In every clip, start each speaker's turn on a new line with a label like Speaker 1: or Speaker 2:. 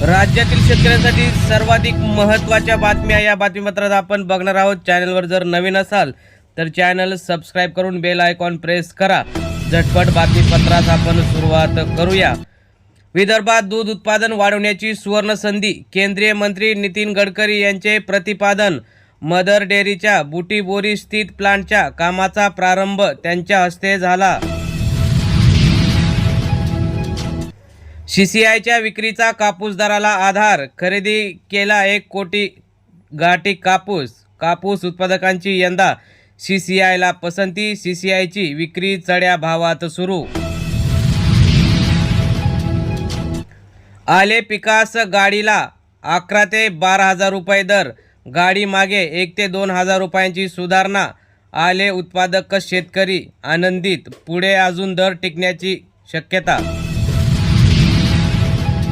Speaker 1: राज्यातील शेतकऱ्यांसाठी सर्वाधिक महत्त्वाच्या बातम्या या बातमीपत्रात आपण बघणार आहोत. चॅनलवर जर नवीन असाल तर चॅनल सबस्क्राईब करून बेल आयकॉन प्रेस करा. झटपट बातमीपत्रात आपण सुरुवात करूया. विदर्भात दूध उत्पादन वाढवण्याची सुवर्ण संधी केंद्रीय मंत्री नितीन गडकरी यांचे प्रतिपादन मदर डेअरीच्या बुटीबोरी स्थित प्लांटच्या कामाचा प्रारंभ त्यांच्या हस्ते झाला. सीसीआयच्या विक्रीचा कापूस दराला आधार. खरेदी केला एक कोटी गाठी कापूस. कापूस उत्पादकांची यंदा सीसीआयला पसंती. सीसीआयची विक्री चढ्या भावात सुरू. आले पिकास गाडीला अकरा ते बारा हजार रुपये दर. गाडी मागे एक ते दोन हजार रुपयांची सुधारणा. आले उत्पादक शेतकरी आनंदित. पुढे अजून दर टिकण्याची शक्यता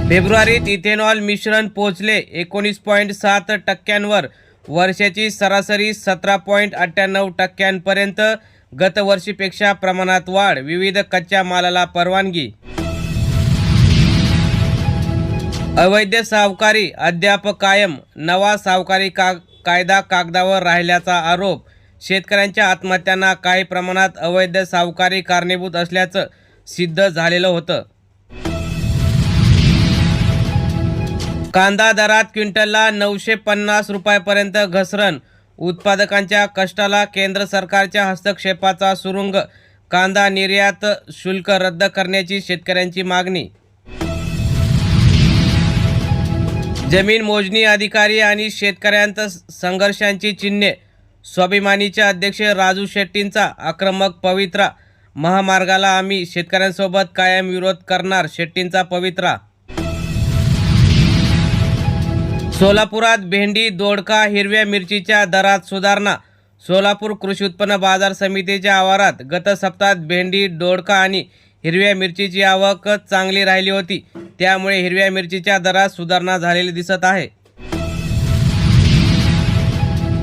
Speaker 1: फेब्रुवारीत इथेनॉल मिश्रण पोहोचले. एकोणीस पॉईंट सात टक्क्यांवर. वर्षाची सरासरी सतरा पॉईंट अठ्ठ्याण्णव टक्क्यांपर्यंत गतवर्षीपेक्षा प्रमाणात वाढ. विविध कच्च्या मालाला परवानगी. अवैध सावकारी अद्याप कायम. नवा सावकारी का कायदा कागदावर राहिल्याचा आरोप. शेतकऱ्यांच्या आत्महत्यांना काही प्रमाणात अवैध सावकारी कारणीभूत असल्याचं सिद्ध झालेलं होतं. कांदा दरात क्विंटलला नऊशे पन्नास रुपयापर्यंत घसरण. उत्पादकांच्या कष्टाला केंद्र सरकारच्या हस्तक्षेपाचा सुरुंग. कांदा निर्यात शुल्क रद्द करण्याची शेतकऱ्यांची मागणी. जमीन मोजणी अधिकारी आणि शेतकऱ्यांत संघर्षांची चिन्हे. स्वाभिमानीचे अध्यक्ष राजू शेट्टींचा आक्रमक पवित्रा. महामार्गाला आम्ही शेतकऱ्यांसोबत कायम विरोध करणार शेट्टींचा पवित्रा सोलापुरात भेंडी दोडका हिरव्या मिरचीच्या दरात सुधारणा. सोलापूर कृषी उत्पन्न बाजार समितीच्या आवारात गत सप्ताहात भेंडी दोडका आणि हिरव्या मिरचीची आवक चांगली राहिली होती. त्यामुळे हिरव्या मिरचीच्या दरात सुधारणा झालेली दिसत आहे.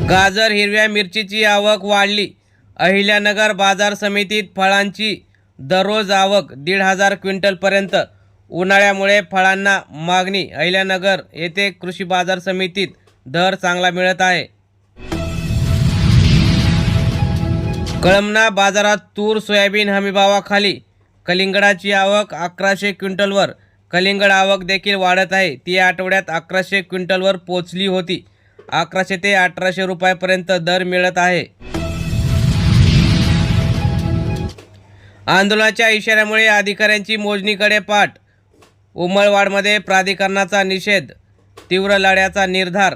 Speaker 1: गाजर हिरव्या मिरचीची आवक वाढली. अहिल्यानगर बाजार समितीत फळांची दररोज आवक दीड हजार क्विंटलपर्यंत. उन्हाळ्यामुळे फळांना मागणी. अहिल्यानगर येथे कृषी बाजार समितीत दर चांगला मिळत आहे. कळमना बाजारात तूर सोयाबीन हमीभावाखाली. कलिंगडाची आवक अकराशे क्विंटलवर. कलिंगड आवक देखील वाढत आहे. ती आठवड्यात अकराशे क्विंटलवर पोचली होती. अकराशे ते अठराशे रुपयापर्यंत दर मिळत आहे. आंदोलनाच्या इशाऱ्यामुळे अधिकाऱ्यांची मोजणीकडे पाठ. उमळवाडमध्ये प्राधिकरणाचा निषेध तीव्र लढ्याचा निर्धार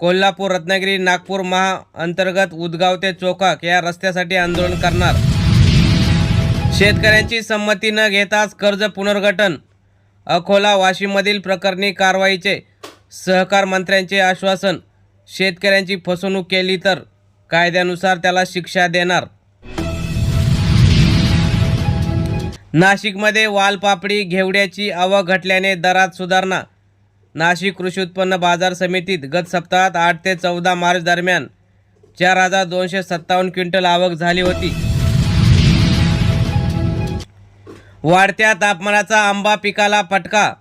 Speaker 1: कोल्हापूर रत्नागिरी नागपूर महाअंतर्गत उदगाव ते चोकाक या रस्त्यासाठी आंदोलन करणार. शेतकऱ्यांची संमती न घेताच कर्ज पुनर्गठन अकोला वाशिममधील प्रकरणी कारवाईचे सहकार मंत्र्यांचे आश्वासन शेतकऱ्यांची फसवणूक केली तर कायद्यानुसार त्याला शिक्षा देणार. नाशिकमध्ये वालपापडी घेवड्याची आवक घटल्याने दरात सुधारणा. नाशिक कृषी उत्पन्न बाजार समितीत गत सप्ताहात आठ ते चौदा मार्च दरम्यान चार हजार दोनशे सत्तावन्न क्विंटल आवक झाली होती. वाढत्या तापमानाचा आंबा पिकाला फटका.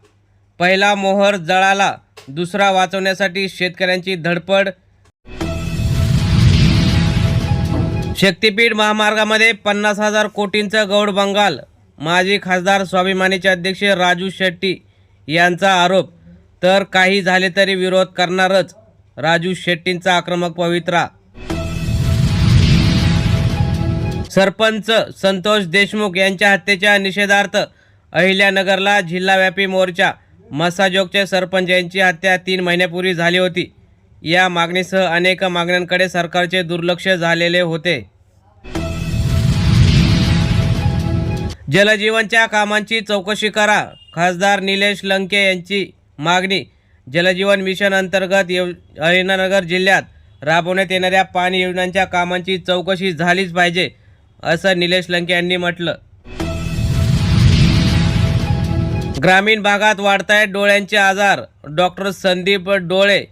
Speaker 1: पहिला मोहर जळाला. दुसरा वाचवण्यासाठी शेतकऱ्यांची धडपड. शक्तीपीठ महामार्गामध्ये पन्नास हजार कोटींचं गौड बंगाल. माजी खासदार स्वाभिमानीचे अध्यक्ष राजू शेट्टी यांचा आरोप तर काही झाले तरी विरोध करणारच राजू शेट्टींचा आक्रमक पवित्रा. सरपंच संतोष देशमुख यांच्या हत्येच्या निषेधार्थ अहिल्यानगरला जिल्हाव्यापी मोर्चा मसाजोगचे सरपंच यांची हत्या तीन महिन्यापूर्वी झाली होती. या मागणीसह अनेक मागण्यांकडे सरकारचे दुर्लक्ष झालेले होते. जलजीवनच्या कामांची चौकशी करा. खासदार निलेश लंके यांची मागणी. जलजीवन मिशन अंतर्गत येव अहिनानगर जिल्ह्यात राबवण्यात येणाऱ्या पाणी योजनांच्या कामांची चौकशी झालीच पाहिजे असं निलेश लंके यांनी म्हटलं. ग्रामीण भागात वाढत आहेत डोळ्यांचे आजार. डॉक्टर संदीप डोळे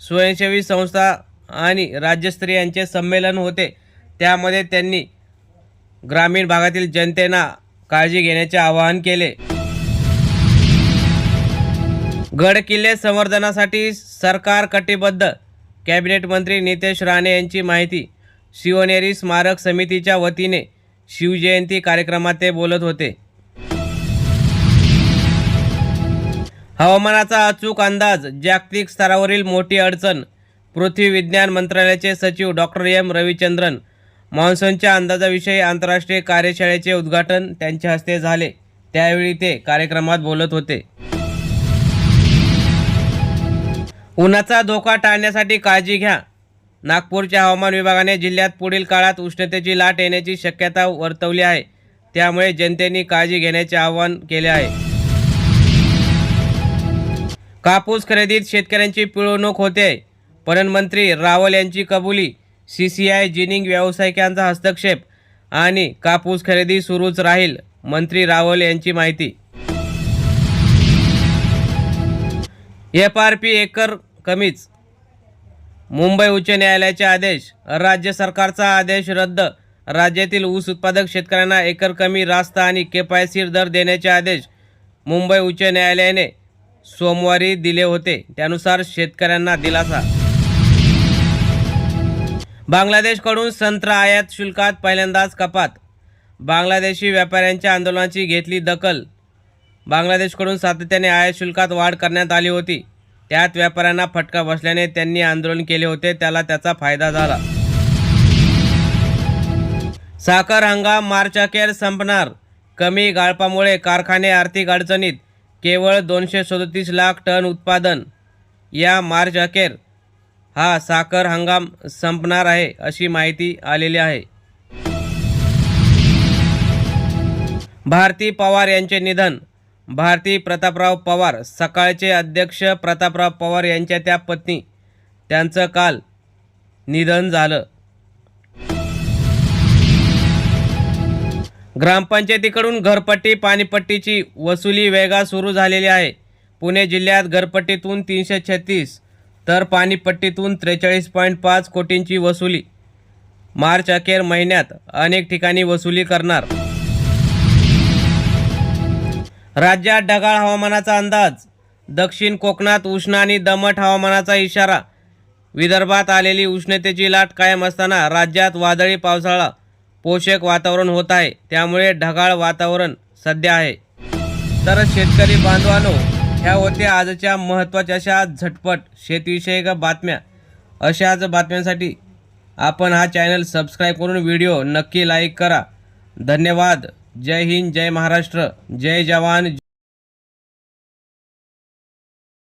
Speaker 1: स्वयंसेवी संस्था आणि राज्यस्तरीय यांचे संमेलन होते. त्यामध्ये त्यांनी ग्रामीण भागातील जनतेना काळजी घेण्याचे आवाहन केले. गड किल्ले संवर्धनासाठी सरकार कटिबद्ध कॅबिनेट मंत्री नितेश राणे यांची माहिती. शिवनेरी स्मारक समितीच्या वतीने शिवजयंती कार्यक्रमात ते बोलत होते. हवामानाचा अचूक अंदाज जागतिक स्तरावरील मोठी अडचण पृथ्वी विज्ञान मंत्रालयाचे सचिव डॉक्टर एम रविचंद्रन मान्सूनच्या अंदाजाविषयी आंतरराष्ट्रीय कार्यशाळेचे उद्घाटन त्यांच्या हस्ते झाले. त्यावेळी ते कार्यक्रमात बोलत होते. उन्हाचा धोका टाळण्यासाठी काळजी घ्या. नागपूरच्या हवामान विभागाने जिल्ह्यात पुढील काळात उष्णतेची लाट येण्याची शक्यता वर्तवली आहे. त्यामुळे जनतेने काळजी घेण्याचे आवाहन केले आहे. कापूस खरेदीत शेतकऱ्यांची पिळवणूक होते. पणन मंत्री रावल यांची कबुली सी सी आय जिनिंग व्यावसायिकांचा हस्तक्षेप आणि कापूस खरेदी सुरूच राहील मंत्री रावल यांची माहिती. एफ आर पी एकर कमीच. मुंबई उच्च न्यायालयाचे आदेश राज्य सरकारचा आदेश रद्द. राज्यातील ऊस उत्पादक शेतकऱ्यांना एकर कमी रास्त आणि केपायसीर दर देण्याचे आदेश मुंबई उच्च न्यायालयाने सोमवारी दिले होते. त्यानुसार शेतकऱ्यांना दिलासा. बांगलादेशकडून संत्रा आयात शुल्कात पहिल्यांदाच कपात. बांगलादेशी व्यापाऱ्यांच्या आंदोलनाची घेतली दखल. बांगलादेशकडून सातत्याने आयात शुल्कात वाढ करण्यात आली होती. त्यात व्यापाऱ्यांना फटका बसल्याने त्यांनी आंदोलन केले होते त्याला त्याचा फायदा झाला. साखर हंगाम मार्च अखेर संपणार. कमी गाळपामुळे कारखाने आर्थिक अडचणीत. केवळ दोनशे सदोतीस लाख टन उत्पादन. या मार्च अखेर हा साखर हंगाम संपणार आहे अशी माहिती आलेली आहे. भारती पवार यांचे निधन. भारती प्रतापराव पवार सकाळचे अध्यक्ष प्रतापराव पवार यांच्या त्या पत्नी त्यांचं काल निधन झालं. ग्रामपंचायतीकडून घरपट्टी पाणीपट्टीची वसुली वेगा सुरू झालेली आहे. पुणे जिल्ह्यात घरपट्टीतून तीनशे छत्तीस तर पाणीपट्टीतून त्रेचाळीस पॉईंट पाच कोटींची वसुली. मार्च अखेर महिन्यात अनेक ठिकाणी वसुली करणार. राज्यात ढगाळ हवामानाचा अंदाज. दक्षिण कोकणात उष्ण आणि दमट हवामानाचा इशारा. विदर्भात आलेली उष्णतेची लाट कायम असताना राज्यात वादळी पावसाळा. पोषक वातावरण होत आहे त्यामुळे ढगाळ वातावरण सध्या आहे. तर शेतकरी बांधवांनो ह्या होत्या आजच्या महत्त्वाच्या अशा झटपट शेतीविषयक बातम्या. अशाच बातम्यांसाठी आपण हा चॅनल सबस्क्राईब करून व्हिडिओ नक्की लाईक करा. धन्यवाद. जय हिंद जय महाराष्ट्र. जय जवान